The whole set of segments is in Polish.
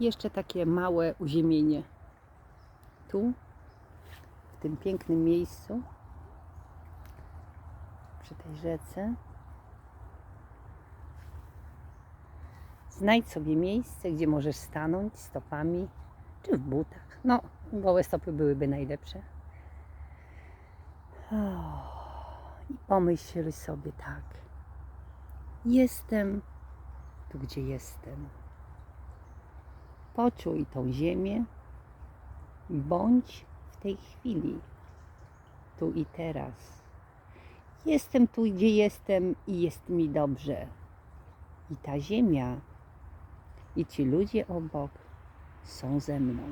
Jeszcze takie małe uziemienie. Tu, w tym pięknym miejscu, przy tej rzece. Znajdź sobie miejsce, gdzie możesz stanąć stopami, czy w butach. No, gołe stopy byłyby najlepsze. I pomyśl sobie tak. Jestem tu, gdzie jestem. Poczuj tą ziemię. Bądź w tej chwili, tu i teraz. Jestem tu, gdzie jestem i jest mi dobrze. I ta ziemia, i ci ludzie obok są ze mną.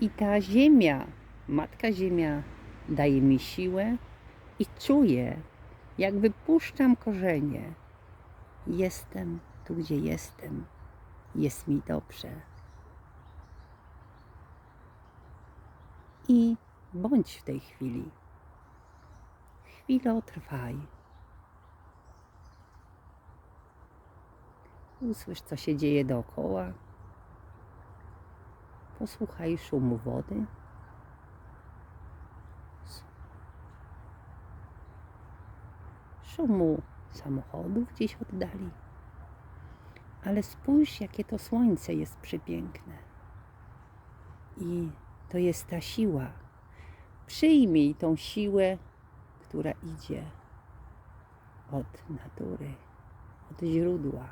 I ta ziemia, Matka Ziemia, daje mi siłę i czuję, jak wypuszczam korzenie. Jestem tu, gdzie jestem. Jest mi dobrze. I bądź w tej chwili. Chwilę trwaj. Usłysz, co się dzieje dookoła. Posłuchaj szumu wody. Szumu samochodów gdzieś oddali. Ale spójrz, jakie to słońce jest przepiękne. I to jest ta siła. Przyjmij tą siłę, która idzie od natury, od źródła.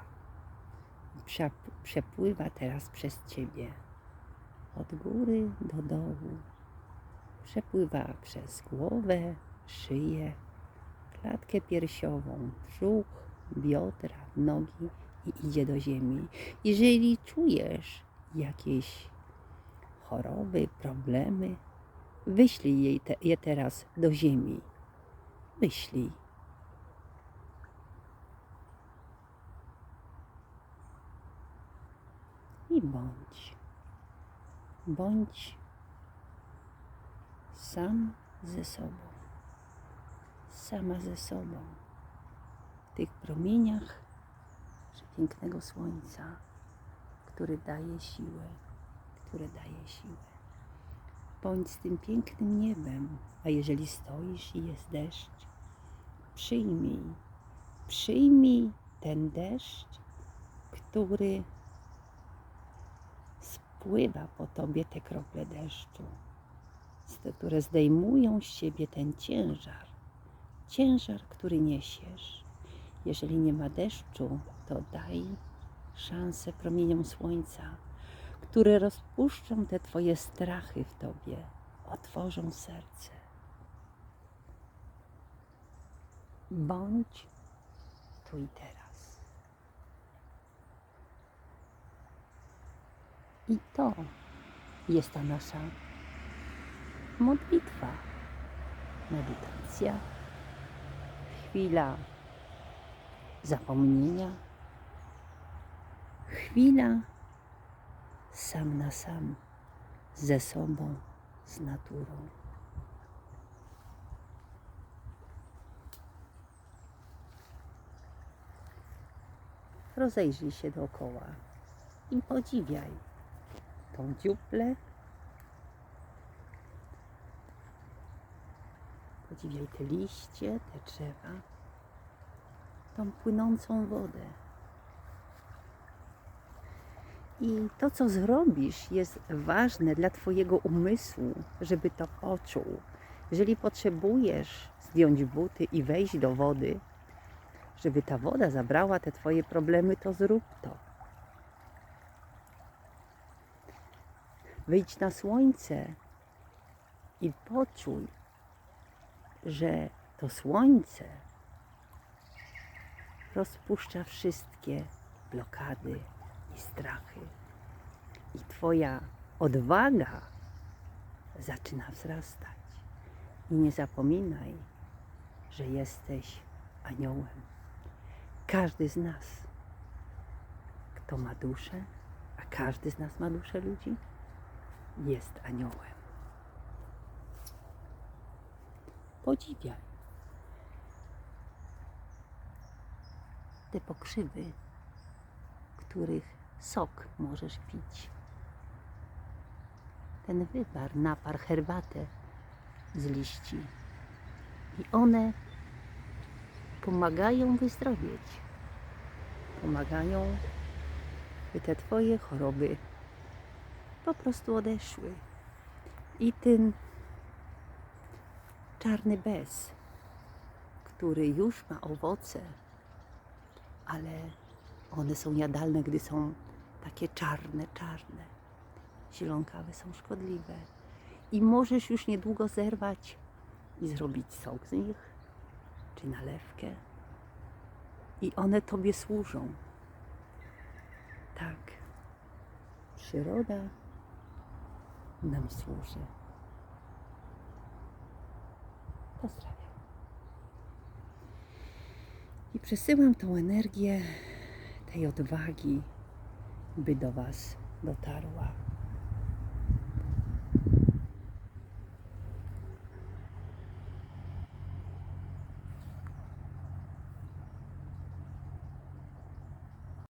Przep- Przepływa teraz przez ciebie od góry do dołu. Przepływa przez głowę, szyję, klatkę piersiową, brzuch, biodra, nogi i idzie do ziemi. Jeżeli czujesz jakieś choroby, problemy, wyślij jej te, je teraz do ziemi. Wyślij. I bądź. Bądź sam ze sobą. Sama ze sobą. W tych promieniach pięknego słońca, który daje siłę, które daje siłę. Bądź z tym pięknym niebem, a jeżeli stoisz i jest deszcz, przyjmij, przyjmij ten deszcz, który spływa po tobie te krople deszczu, które zdejmują z siebie ten ciężar, ciężar, który niesiesz. Jeżeli nie ma deszczu, to daj szansę promieniom słońca, które rozpuszczą te Twoje strachy w Tobie, otworzą serce. Bądź tu i teraz. I to jest ta nasza modlitwa, medytacja, chwila zapomnienia, chwila sam na sam ze sobą, z naturą. Rozejrzyj się dookoła i podziwiaj tą dziuplę. Podziwiaj te liście, te drzewa, tą płynącą wodę. I to, co zrobisz, jest ważne dla Twojego umysłu, żeby to poczuł. Jeżeli potrzebujesz zdjąć buty i wejść do wody, żeby ta woda zabrała te Twoje problemy, to zrób to. Wyjdź na słońce i poczuj, że to słońce rozpuszcza wszystkie blokady i strachy. I Twoja odwaga zaczyna wzrastać. I nie zapominaj, że jesteś aniołem. Każdy z nas, kto ma duszę, a każdy z nas ma duszę ludzi, jest aniołem. Podziwiaj te pokrzywy których sok możesz pić. Ten wypar, napar, herbatę z liści. I one pomagają wyzdrowieć. Pomagają, by te Twoje choroby po prostu odeszły. I ten czarny bez, który już ma owoce, ale one są jadalne, gdy są takie czarne, czarne. Zielonkawe są szkodliwe. I możesz już niedługo zerwać i zrobić sok z nich, czy nalewkę. I one Tobie służą. Tak. Przyroda nam służy. Pozdrawiam. I przesyłam tą energię tej odwagi, by do Was dotarła.